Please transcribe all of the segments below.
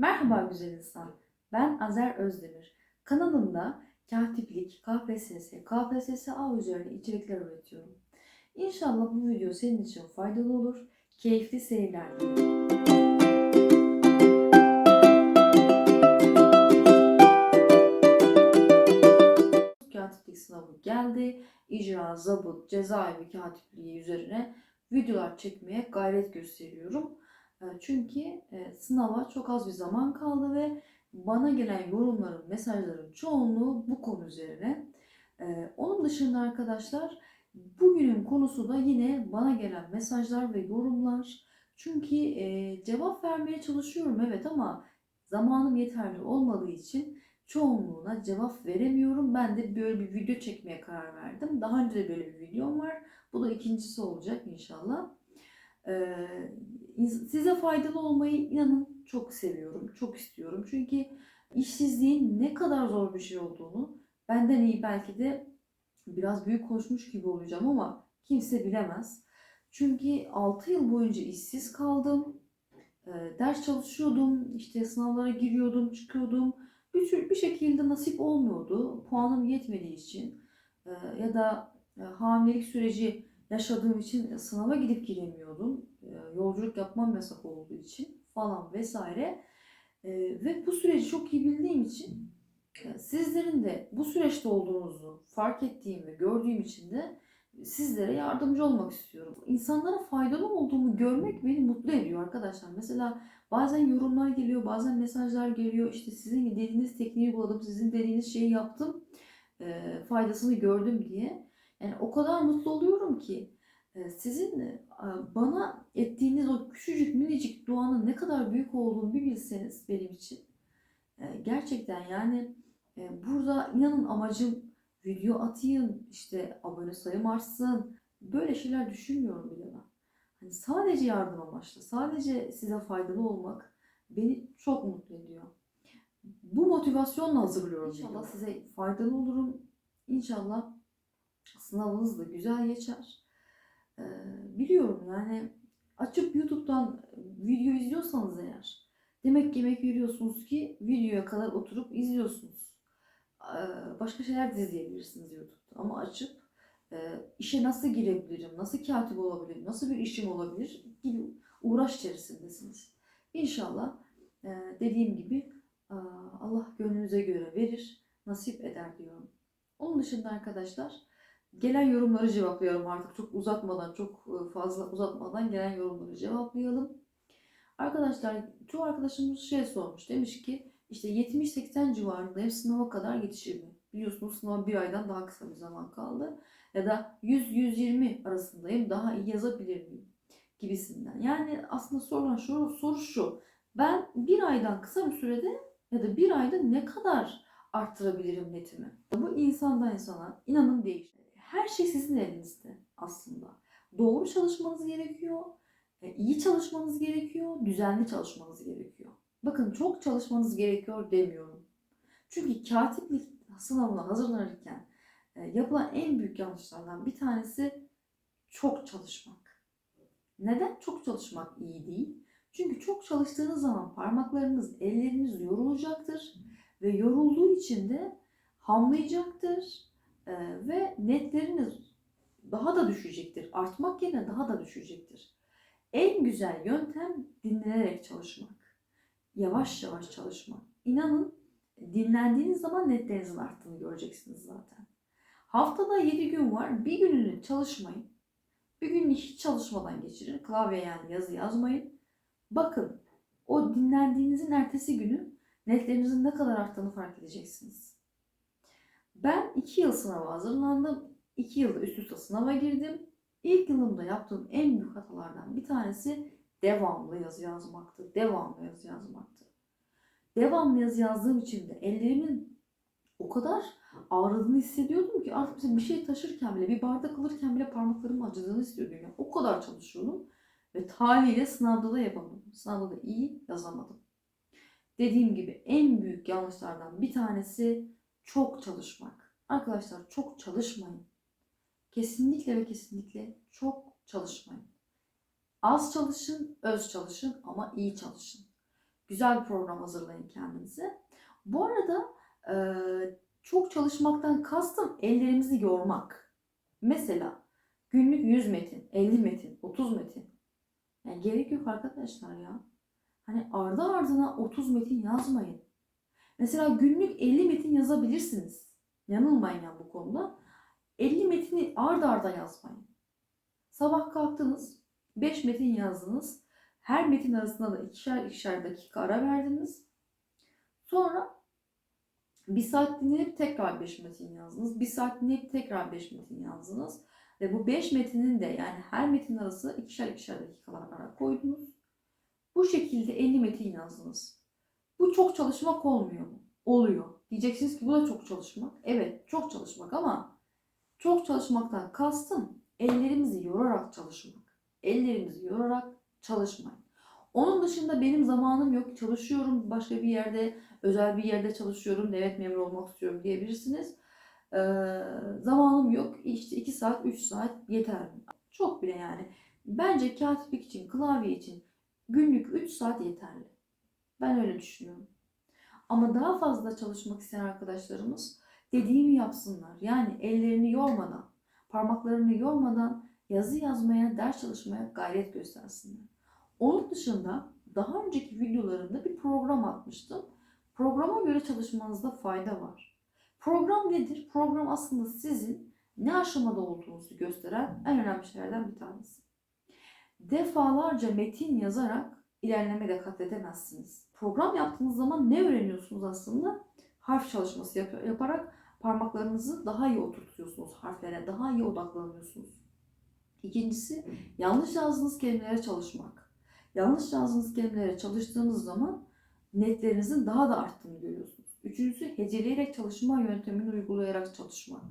Merhaba güzel insan. Ben Azer Özdemir. Kanalımda katiplik, KPSS, KPSS-A üzerine içerikler üretiyorum. İnşallah bu video senin için faydalı olur. Keyifli seyirler dilerim. Katiplik sınavı geldi. İcra, zabıt, cezaevi katipliği üzerine videolar çekmeye gayret gösteriyorum. E, Çünkü e, sınava çok az bir zaman kaldı ve bana gelen yorumların, mesajların çoğunluğu bu konu üzerine. E, Onun dışında arkadaşlar bugünün konusu da yine bana gelen mesajlar ve yorumlar. Çünkü e, cevap vermeye çalışıyorum evet ama zamanım yeterli olmadığı için çoğunluğuna cevap veremiyorum. Ben de böyle bir video çekmeye karar verdim. Daha önce de böyle bir videom var. Bu da ikincisi olacak inşallah. Ee, size faydalı olmayı inanın çok seviyorum, çok istiyorum. Çünkü işsizliğin ne kadar zor bir şey olduğunu benden iyi belki de biraz büyük konuşmuş gibi olacağım ama kimse bilemez. Çünkü 6 yıl boyunca işsiz kaldım. Ee, ders çalışıyordum, işte sınavlara giriyordum, çıkıyordum. Bir, tür- bir şekilde nasip olmuyordu. Puanım yetmediği için Ee, ya da e, hamilelik süreci yaşadığım için sınava gidip giremiyordum. E, Yolculuk yapmam yasak olduğu için falan vesaire. E, Ve bu süreci çok iyi bildiğim için e, sizlerin de bu süreçte olduğunuzu fark ettiğim ve gördüğüm için de sizlere yardımcı olmak istiyorum. İnsanlara faydalı olduğumu görmek beni mutlu ediyor arkadaşlar. Mesela bazen yorumlar geliyor, bazen mesajlar geliyor. İşte sizin dediğiniz tekniği uyguladım, sizin dediğiniz şeyi yaptım, e, faydasını gördüm diye. Yani o kadar mutlu oluyorum ki e, sizin e, bana ettiğiniz o küçücük minicik duanın ne kadar büyük olduğunu bir bilseniz benim için. E, Gerçekten yani burada inanın amacım video atayım, işte abone sayım artsın. Böyle şeyler düşünmüyorum bile ben. Hani sadece yardım amaçlı, sadece size faydalı olmak beni çok mutlu ediyor. Bu motivasyonla hazırlıyorum. İnşallah size faydalı olurum. İnşallah sınavınız da güzel geçer. Ee, biliyorum yani açıp YouTube'dan video izliyorsanız eğer demek ki emek veriyorsunuz ki videoya kadar oturup izliyorsunuz. Ee, başka şeyler de izleyebilirsiniz YouTube'da ama açıp e, işe nasıl girebilirim, nasıl katip olabilirim, nasıl bir işim olabilir gibi uğraş içerisindesiniz. İnşallah e, dediğim gibi e, Allah gönlünüze göre verir, nasip eder diyorum. Onun dışında arkadaşlar gelen yorumları cevaplayalım artık çok uzatmadan, çok e, fazla uzatmadan gelen yorumları cevaplayalım. Arkadaşlar çoğu arkadaşımız şey sormuş demiş ki işte 70-80 civarındayım sınava kadar yetişir mi? Biliyorsunuz sınava bir aydan daha kısa bir zaman kaldı. Ya da 100-120 arasındayım daha iyi yazabilir miyim? Gibisinden. Yani aslında sorulan şu, soru şu. Ben bir aydan kısa bir sürede ya da bir ayda ne kadar arttırabilirim netimi? Bu insandan insana inanın değişir. Her şey sizin elinizde aslında. Doğru çalışmanız gerekiyor. e, iyi çalışmanız gerekiyor. Düzenli çalışmanız gerekiyor. Bakın çok çalışmanız gerekiyor demiyorum. Çünkü katiplik sınavına hazırlanırken e, yapılan en büyük yanlışlardan bir tanesi çok çalışmak. Neden çok çalışmak iyi değil? Çünkü çok çalıştığınız zaman parmaklarınız, elleriniz yorulacaktır ve yorulduğu için de hamlayacaktır ve netleriniz daha da düşecektir. Artmak yerine daha da düşecektir. En güzel yöntem dinlenerek çalışmak. Yavaş yavaş çalışmak. İnanın dinlendiğiniz zaman netlerinizin arttığını göreceksiniz zaten. Haftada 7 gün var. Bir gününü çalışmayın. Bir gününü hiç çalışmadan geçirin. Klavye yani yazı yazmayın. Bakın o dinlendiğinizin ertesi günü netlerinizin ne kadar arttığını fark edeceksiniz. Ben 2 yıl sınava hazırlandım. 2 yılda üst üste sınava girdim. İlk yılımda yaptığım en büyük hatalardan bir tanesi devamlı yazı yazmaktı. Devamlı yazı yazmaktı. Devamlı yazı yazdığım için de ellerimin o kadar ağrıdığını hissediyordum ki artık bir şey taşırken bile, bir bardak alırken bile parmaklarımın acıdığını hissediyordum. Yani o kadar çalışıyordum ve haliyle sınavda da yapamadım. Sınavda da iyi yazamadım. Dediğim gibi en büyük yanlışlardan bir tanesi çok çalışmak. Arkadaşlar çok çalışmayın. Kesinlikle ve kesinlikle çok çalışmayın. Az çalışın, öz çalışın ama iyi çalışın. Güzel bir program hazırlayın kendinize. Bu arada e, çok çalışmaktan kastım ellerimizi yormak. Mesela günlük 100 metin, 50 metin, 30 metin. Yani gerek yok arkadaşlar ya. Hani ardı ardına 30 metin yazmayın. Mesela günlük 50 metin yazabilirsiniz. Yanılmayın yani bu konuda. 50 metini ard arda yazmayın. Sabah kalktınız, 5 metin yazdınız. Her metin arasında da ikişer ikişer dakika ara verdiniz. Sonra bir saat dinlenip tekrar 5 metin yazdınız. Bir saat dinlenip tekrar 5 metin yazdınız. Ve bu 5 metinin de yani her metin arası ikişer ikişer dakikalar ara koydunuz. Bu şekilde 50 metin yazdınız. Bu çok çalışmak olmuyor mu? Oluyor. Diyeceksiniz ki bu da çok çalışmak. Evet çok çalışmak ama çok çalışmaktan kastım ellerimizi yorarak çalışmak. Ellerimizi yorarak çalışmayın. Onun dışında benim zamanım yok. Çalışıyorum başka bir yerde, özel bir yerde çalışıyorum. Devlet memuru olmak istiyorum diyebilirsiniz. Ee, zamanım yok. İşte 2 saat, 3 saat yeter. Çok bile yani. Bence katiplik için, klavye için günlük 3 saat yeterli. Ben öyle düşünüyorum. Ama daha fazla çalışmak isteyen arkadaşlarımız dediğimi yapsınlar. Yani ellerini yormadan, parmaklarını yormadan yazı yazmaya, ders çalışmaya gayret göstersinler. Onun dışında daha önceki videolarımda bir program atmıştım. Programa göre çalışmanızda fayda var. Program nedir? Program aslında sizin ne aşamada olduğunuzu gösteren en önemli şeylerden bir tanesi. Defalarca metin yazarak ilerleme kat edemezsiniz. Program yaptığınız zaman ne öğreniyorsunuz aslında? Harf çalışması yap- yaparak parmaklarınızı daha iyi oturtuyorsunuz harflere, daha iyi odaklanıyorsunuz. İkincisi yanlış yazdığınız kelimelere çalışmak. Yanlış yazdığınız kelimelere çalıştığınız zaman netlerinizin daha da arttığını görüyorsunuz. Üçüncüsü heceleyerek çalışma yöntemini uygulayarak çalışmak.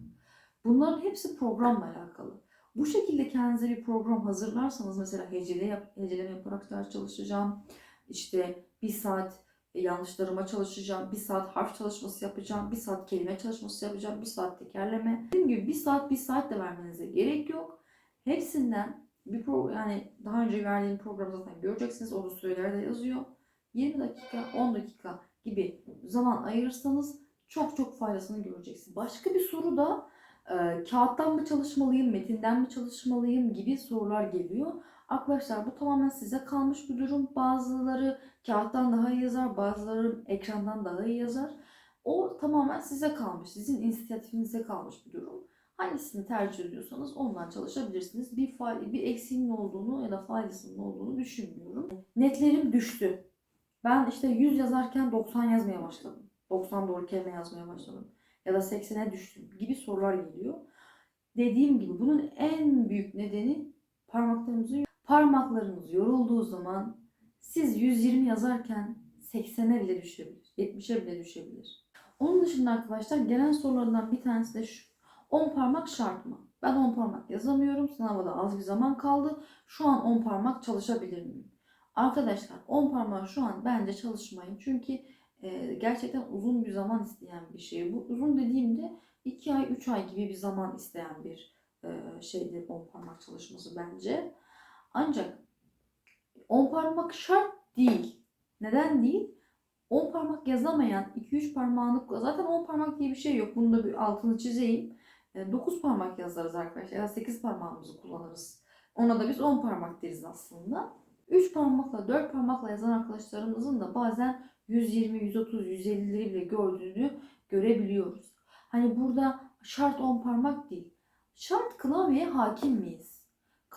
Bunların hepsi programla alakalı. Bu şekilde kendinize bir program hazırlarsanız mesela hecele yap, heceleme yaparak ders çalışacağım. İşte bir saat yanlışlarıma çalışacağım. Bir saat harf çalışması yapacağım. Bir saat kelime çalışması yapacağım. Bir saat tekerleme. Dediğim gibi bir saat bir saat de vermenize gerek yok. Hepsinden bir pro yani daha önce verdiğim programı zaten göreceksiniz. Orada sürelerde yazıyor. 20 dakika, 10 dakika gibi zaman ayırırsanız çok çok faydasını göreceksiniz. Başka bir soru da e, kağıttan mı çalışmalıyım, metinden mi çalışmalıyım gibi sorular geliyor. Arkadaşlar bu tamamen size kalmış bir durum. Bazıları kağıttan daha iyi yazar, bazıları ekrandan daha iyi yazar. O tamamen size kalmış, sizin inisiyatifinize kalmış bir durum. Hangisini tercih ediyorsanız ondan çalışabilirsiniz. Bir faal, bir eksiğinin olduğunu ya da faydasının olduğunu düşünmüyorum. Netlerim düştü. Ben işte 100 yazarken 90 yazmaya başladım. 90 doğru kelime yazmaya başladım. Ya da 80'e düştüm gibi sorular geliyor. Dediğim gibi bunun en büyük nedeni parmaklarımızın parmaklarınız yorulduğu zaman siz 120 yazarken 80'e bile düşebilir. 70'e bile düşebilir. Onun dışında arkadaşlar gelen sorulardan bir tanesi de şu. 10 parmak şart mı? Ben 10 parmak yazamıyorum. Sınava da az bir zaman kaldı. Şu an 10 parmak çalışabilir miyim? Arkadaşlar 10 parmak şu an bence çalışmayın. Çünkü e, gerçekten uzun bir zaman isteyen bir şey bu. Uzun dediğimde 2 ay 3 ay gibi bir zaman isteyen bir e, şeydir 10 parmak çalışması bence. Ancak 10 parmak şart değil. Neden değil? 10 parmak yazamayan 2-3 parmağını zaten 10 parmak diye bir şey yok. Bunu da bir altını çizeyim. 9 parmak yazarız arkadaşlar ya da 8 parmağımızı kullanırız. Ona da biz 10 parmak deriz aslında. 3 parmakla 4 parmakla yazan arkadaşlarımızın da bazen 120, 130, 150'leri bile gördüğünü görebiliyoruz. Hani burada şart 10 parmak değil. Şart klavyeye hakim miyiz?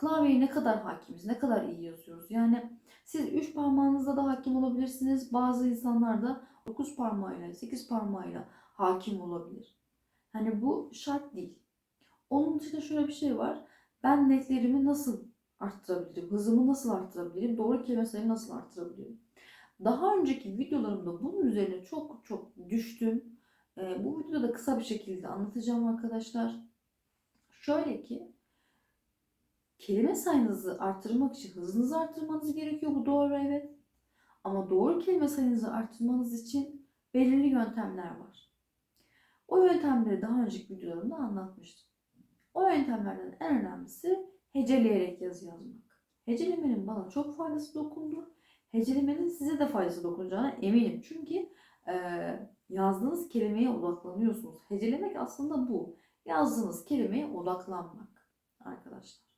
Klavyeye ne kadar hakimiz? Ne kadar iyi yazıyoruz? Yani siz 3 parmağınızla da hakim olabilirsiniz. Bazı insanlar da 9 parmağıyla, 8 parmağıyla hakim olabilir. Hani bu şart değil. Onun dışında şöyle bir şey var. Ben netlerimi nasıl arttırabilirim? Hızımı nasıl arttırabilirim? Doğru kelime sayımı nasıl arttırabilirim? Daha önceki videolarımda bunun üzerine çok çok düştüm. Ee, bu videoda da kısa bir şekilde anlatacağım arkadaşlar. Şöyle ki kelime sayınızı arttırmak için hızınızı arttırmanız gerekiyor. Bu doğru evet. Ama doğru kelime sayınızı arttırmanız için belirli yöntemler var. O yöntemleri daha önceki videolarımda anlatmıştım. O yöntemlerden en önemlisi heceleyerek yazı yazmak. Hecelemenin bana çok faydası dokundu. hecelemenin size de faydası dokunacağına eminim. Çünkü e, yazdığınız kelimeye odaklanıyorsunuz. Hecelemek aslında bu. Yazdığınız kelimeye odaklanmak arkadaşlar.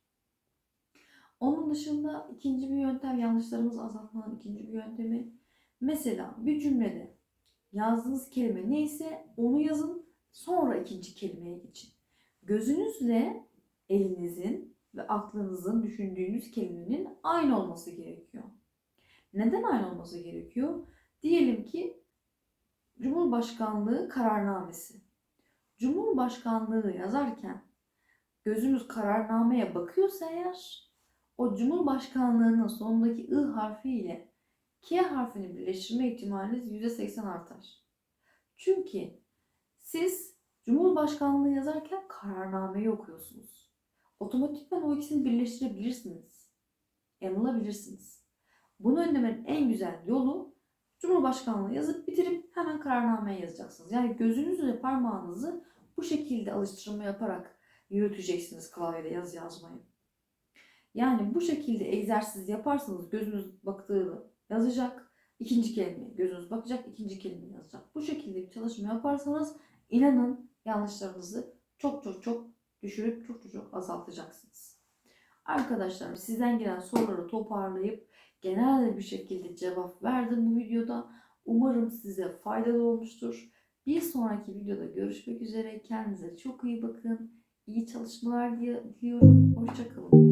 Onun dışında ikinci bir yöntem yanlışlarımızı azaltmanın ikinci bir yöntemi. Mesela bir cümlede yazdığınız kelime neyse onu yazın sonra ikinci kelimeye geçin. Gözünüzle elinizin ve aklınızın düşündüğünüz kelimenin aynı olması gerekiyor. Neden aynı olması gerekiyor? Diyelim ki Cumhurbaşkanlığı kararnamesi. Cumhurbaşkanlığı yazarken gözünüz kararnameye bakıyorsa eğer o Cumhurbaşkanlığının sonundaki I harfi ile K harfini birleştirme ihtimaliniz %80 artar. Çünkü siz Cumhurbaşkanlığı yazarken kararnameyi okuyorsunuz. Otomatikman o ikisini birleştirebilirsiniz. Yanılabilirsiniz. Bunu önlemenin en güzel yolu Cumhurbaşkanlığı yazıp bitirip hemen kararnameye yazacaksınız. Yani gözünüzle parmağınızı bu şekilde alıştırma yaparak yürüteceksiniz klavyede yazı yazmayı. Yani bu şekilde egzersiz yaparsanız gözünüz baktığını yazacak, ikinci kelime gözünüz bakacak, ikinci kelime yazacak. Bu şekilde bir çalışma yaparsanız inanın yanlışlarınızı çok çok çok düşürüp çok çok çok azaltacaksınız. Arkadaşlar sizden gelen soruları toparlayıp genel bir şekilde cevap verdim bu videoda. Umarım size faydalı olmuştur. Bir sonraki videoda görüşmek üzere. Kendinize çok iyi bakın. İyi çalışmalar diliyorum. Hoşçakalın.